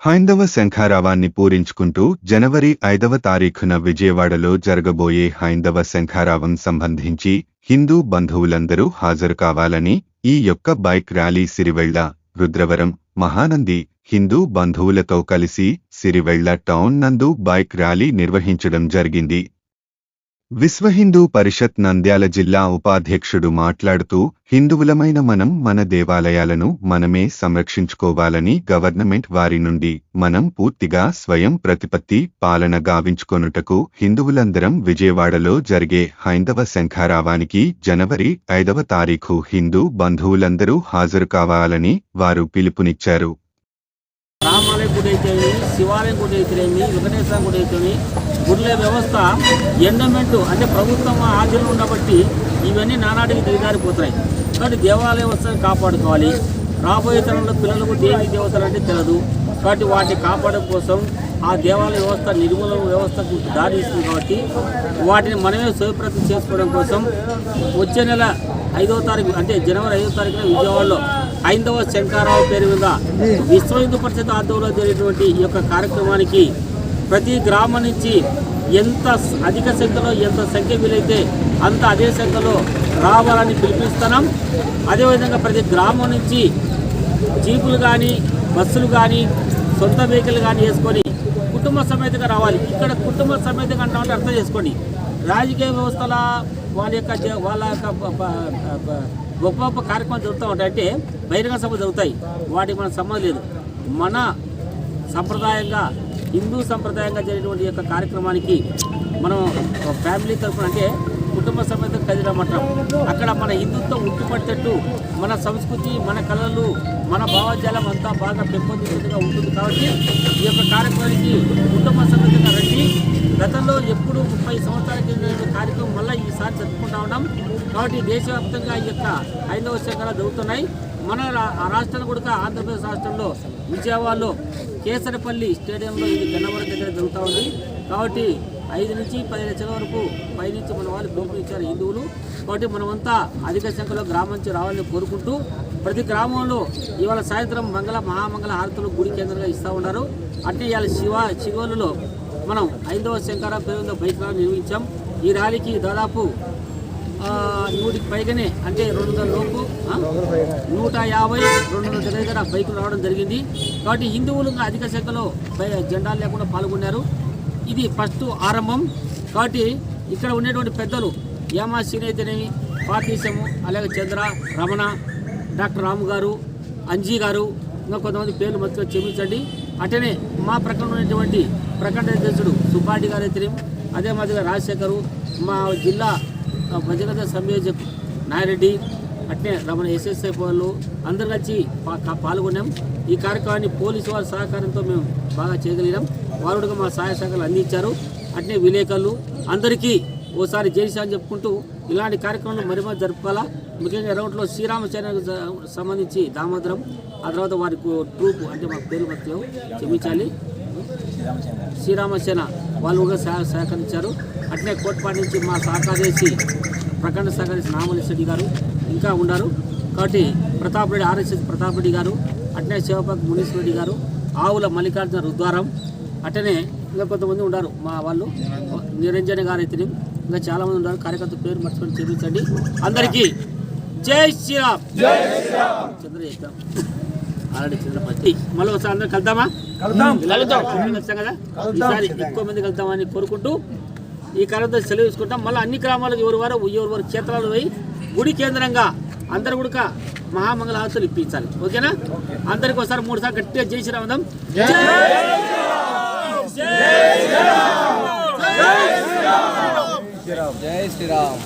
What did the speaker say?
హైందవ శంఖారావాన్ని పూరించుకుంటూ జనవరి ఐదవ తారీఖున విజయవాడలో జరగబోయే హైందవ శంఖారావం సంబంధించి హిందూ బంధువులందరూ హాజరు కావాలని ఈ యొక్క బైక్ ర్యాలీ సిరివెళ్ళ రుద్రవరం మహానంది హిందూ బంధువులతో కలిసి సిరివెళ్ళ టౌన్ నందు బైక్ ర్యాలీ నిర్వహించడం జరిగింది. విశ్వ హిందూ పరిషత్ నంద్యాల జిల్లా ఉపాధ్యక్షుడు మాట్లాడుతూ హిందువులమైన మనం మన దేవాలయాలను మనమే సంరక్షించుకోవాలని గవర్నమెంట్ వారి నుండి మనం పూర్తిగా స్వయం ప్రతిపత్తి పాలన గావించుకొనుటకు హిందువులందరం విజయవాడలో జరిగే హైందవ శంఖారావానికి జనవరి ఐదవ తారీఖు హిందూ బంధువులందరూ హాజరు కావాలని వారు పిలుపునిచ్చారు. రామాలయం గుడి అయితేమి శివాలయం గుడి అయితేనేమి వెంకటేశ్వర గుడి అయితేమి గుడిల వ్యవస్థ ఎండమెంట్ అంటే ప్రభుత్వం ఆచరణ ఉండబట్టి ఇవన్నీ నానాటికి దిగజారిపోతున్నాయి. కాబట్టి దేవాలయ వ్యవస్థను కాపాడుకోవాలి. రాబోయే తరంలో పిల్లలకు దేవి దేవతలు అంటే తెలియదు కాబట్టి వాటిని కాపాడడం కోసం ఆ దేవాలయ వ్యవస్థ నిర్మూలన వ్యవస్థకు దారి ఇస్తుంది కాబట్టి వాటిని మనమే స్వయప్రతి చేసుకోవడం కోసం వచ్చే నెల ఐదవ తారీఖు అంటే జనవరి ఐదో తారీఖున విజయవాడలో ఐదవ శంకారావు పేరు మీద విశ్వ హిందూ పరిషత్ ఆధ్వర్యంలో జరిగినటువంటి ఈ యొక్క కార్యక్రమానికి ప్రతి గ్రామం నుంచి ఎంత అధిక సంఖ్యలో ఎంత సంఖ్య వీలైతే అంత అదే సంఖ్యలో రావాలని పిలిపిస్తున్నాం. అదేవిధంగా ప్రతి గ్రామం నుంచి జీపులు కానీ బస్సులు కానీ సొంత వెహికల్ కానీ వేసుకొని కుటుంబ సమేతంగా రావాలి. ఇక్కడ కుటుంబ సమేతంగా అంటామంటే అర్థం చేసుకోండి. రాజకీయ వ్యవస్థల వాళ్ళ యొక్క వాళ్ళ యొక్క గొప్ప గొప్ప కార్యక్రమాలు జరుగుతూ ఉంటాయి. అంటే బహిరంగ సభ జరుగుతాయి. వాటికి మనకు సంబంధం లేదు. మన సంప్రదాయంగా హిందూ సంప్రదాయంగా జరిగినటువంటి యొక్క కార్యక్రమానికి మనం ఫ్యామిలీ తరఫున అంటే కుటుంబ సమేతం కదిరమంటాం అక్కడ మన హిందుత్వం ఉట్టుపట్టేట్టు మన సంస్కృతి మన కళలు మన భావజాలం అంతా బాగా పెంపొందించేట్టుగా ఉంటుంది. కాబట్టి ఈ యొక్క కార్యక్రమానికి కుటుంబ సమేతంగా రండి. గతంలో ఎప్పుడు ముప్పై సంవత్సరాల కింద కార్యక్రమం మళ్ళీ ఈసారి జరుపుకుంటా ఉన్నాం. కాబట్టి దేశవ్యాప్తంగా ఈ యొక్క హైందవ శంకరాలు జరుగుతున్నాయి. మన రా- రాష్ట్రంలో కూడా ఆంధ్రప్రదేశ్ రాష్ట్రంలో విజయవాడలో కేసరపల్లి స్టేడియంలో ఇది గన్నవరం దగ్గర జరుగుతూ ఉంది కాబట్టి ఐదు నుంచి పది లక్షల వరకు పైనుంచి మన వాళ్ళు పిలుపునిచ్చారు హిందువులు. కాబట్టి మనమంతా అధిక సంఖ్యలో గ్రామం నుంచి రావాలని కోరుకుంటూ ప్రతి గ్రామంలో ఇవాళ సాయంత్రం మంగళ మహామంగళ హారతులు గుడి కేంద్రంగా ఇస్తూ ఉన్నారు. అంటే ఇవాళ శివ శివోలులో మనం ఐదవ శంకర పేరుతో బైక్ ర్యాలీ నిర్వహించాం ఈ ర్యాలీకి దాదాపు నూటికి పైగానే అంటే రెండు వందల లోపు నూట యాభై రెండు వందల దగ్గర దగ్గర బైకులు రావడం జరిగింది. కాబట్టి హిందువులు అధిక సంఖ్యలో జెండాలు లేకుండా పాల్గొన్నారు. ఇది ఫస్ట్ ఆరంభం. కాబట్టి ఇక్కడ ఉండేటువంటి పెద్దలు యామా అయితేనేమి పార్టీసము అలాగే చంద్ర రమణ డాక్టర్ రాము గారు అంజీ గారు ఇంకా కొంతమంది పేర్లు మొత్తం క్షమించండి. అటనే మా ప్రక్కన ఉన్నటువంటి ప్రకటన అధ్యక్షుడు సుబ్బాటి గారు అయితేనేమి అదే మాదిరిగా రాజశేఖరు మా జిల్లా ఆ, భజగత సంయోజక్ నాయరెడ్డి అట్నే రమణ ఎస్ఎస్ఐ వాళ్ళు అందరు కలిసి పాల్గొన్నాం. ఈ కార్యక్రమాన్ని పోలీసు వారి సహకారంతో మేము బాగా చేయగలిగాం. వారు మా సహాయ శాఖలు అందించారు. అట్నే విలేకరులు అందరికీ ఓసారి జైసా అని చెప్పుకుంటూ ఇలాంటి కార్యక్రమాలు మరి మరి జరుపుకోవాలా? ముఖ్యంగా రౌండ్లో శ్రీరామచరణకు సంబంధించి దామోదరం ఆ తర్వాత వారికి ట్రూప్ అంటే మా పేరు మధ్య క్షమించాలి. శ్రీరామసేన వాళ్ళు కూడా సహ సహకరించారు. అట్లే కోట్పాటి నుంచి మా సహకారేసి ప్రఖండ సహకరించిన నామలిశెడ్డి గారు ఇంకా ఉన్నారు కాబట్టి ప్రతాప్ రెడ్డి ఆర్ఎస్ఎస్ ప్రతాప్ రెడ్డి గారు అట్లే శివపక్ మునీష్ రెడ్డి గారు ఆవుల మల్లికార్జున రుద్వారం అట్లనే ఇంకా కొంతమంది ఉన్నారు మా వాళ్ళు నిరంజన గారు అయితే ఇంకా చాలామంది ఉన్నారు కార్యకర్త పేరు మర్చిపోయి చూపించండి అందరికీ జై శ్రీరామ్. చంద్ర ఆల్రెడీ చంద్రపతి మళ్ళీ ఒకసారి అందరం కలుద్దామా? కలుద్దాం. కదా ఈసారి ఎక్కువ మంది కలుద్దామని కోరుకుంటూ ఈ కార్యక్రమం సెలవు తీసుకుంటాం. మళ్ళీ అన్ని గ్రామాలకు ఎవరి వారు ఎవరి వారు క్షేత్రాలు పోయి గుడి కేంద్రంగా అందరు కూడా మహామంగళ హారతులు ఇప్పించాలి. ఓకేనా? అందరికి ఒకసారి మూడు సార్లు గట్టిగా జై శ్రీరామదం జై శ్రీరామ్.